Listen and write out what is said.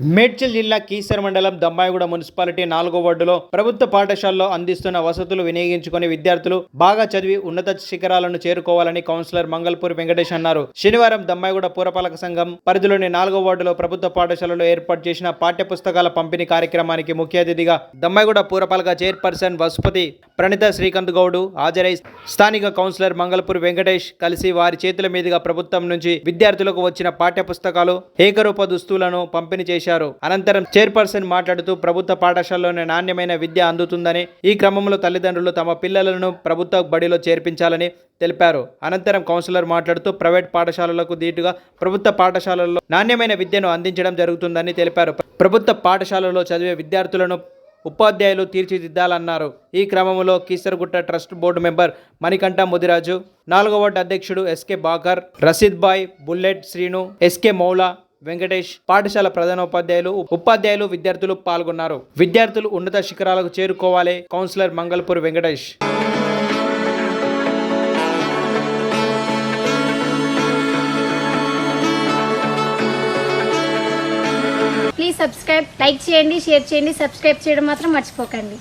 మేడ్చల్ జిల్లా కీసర్ మండలం దమ్మాయిగూడ మున్సిపాలిటీ నాలుగో వార్డులో ప్రభుత్వ పాఠశాలలో అందిస్తున్న వసతులు వినియోగించుకుని విద్యార్థులు బాగా చదివి ఉన్నత శిఖరాలను చేరుకోవాలని కౌన్సిలర్ మంగళపూర్ వెంకటేష్ అన్నారు. శనివారం దమ్మాయిగూడ పురపాలక సంఘం పరిధిలోని నాలుగో వార్డులో ప్రభుత్వ పాఠశాలలో ఏర్పాటు చేసిన పాఠ్య పుస్తకాల పంపిణీ కార్యక్రమానికి ముఖ్య అతిథిగా దమ్మాయిగూడ పురపాలక చైర్పర్సన్ వసుపతి ప్రణిత శ్రీకాంత్ గౌడ్ హాజరై స్థానిక కౌన్సిలర్ మంగళపూర్ వెంకటేష్ కలిసి వారి చేతుల మీదుగా ప్రభుత్వం నుంచి విద్యార్థులకు వచ్చిన పాఠ్య పుస్తకాలు ఏకరూప దుస్తులను పంపిణీ చేసి చేశారు. అనంతరం చైర్పర్సన్ మాట్లాడుతూ ప్రభుత్వ పాఠశాలలోనే నాణ్యమైన విద్య అందుతుందని ఈ క్రమంలో తల్లిదండ్రులు తమ పిల్లలను ప్రభుత్వ బడిలో చేర్పించాలని తెలిపారు. అనంతరం కౌన్సిలర్ మాట్లాడుతూ ప్రైవేట్ పాఠశాలలకు దీటుగా ప్రభుత్వ పాఠశాలల్లో నాణ్యమైన విద్యను అందించడం జరుగుతుందని తెలిపారు. ప్రభుత్వ పాఠశాలలో చదివే విద్యార్థులను ఉపాధ్యాయులు తీర్చిదిద్దాలన్నారు. ఈ క్రమంలో Keesaragutta trust board member Manikanta Mudiraju నాలుగో వార్డు అధ్యక్షుడు SK Bakar Rasheed Bhai bullet Srinu SK Moula Venkatesh పాఠశాల ప్రధానోపాధ్యాయులు ఉపాధ్యాయులు విద్యార్థులు పాల్గొన్నారు. విద్యార్థులు ఉన్నత శిఖరాలకు చేరుకోవాలి. Councillor Mangalpur Venkatesh. Please subscribe like చేయండి షేర్ చేయండి సబ్స్క్రైబ్ చేయడం మాత్రం మర్చిపోకండి.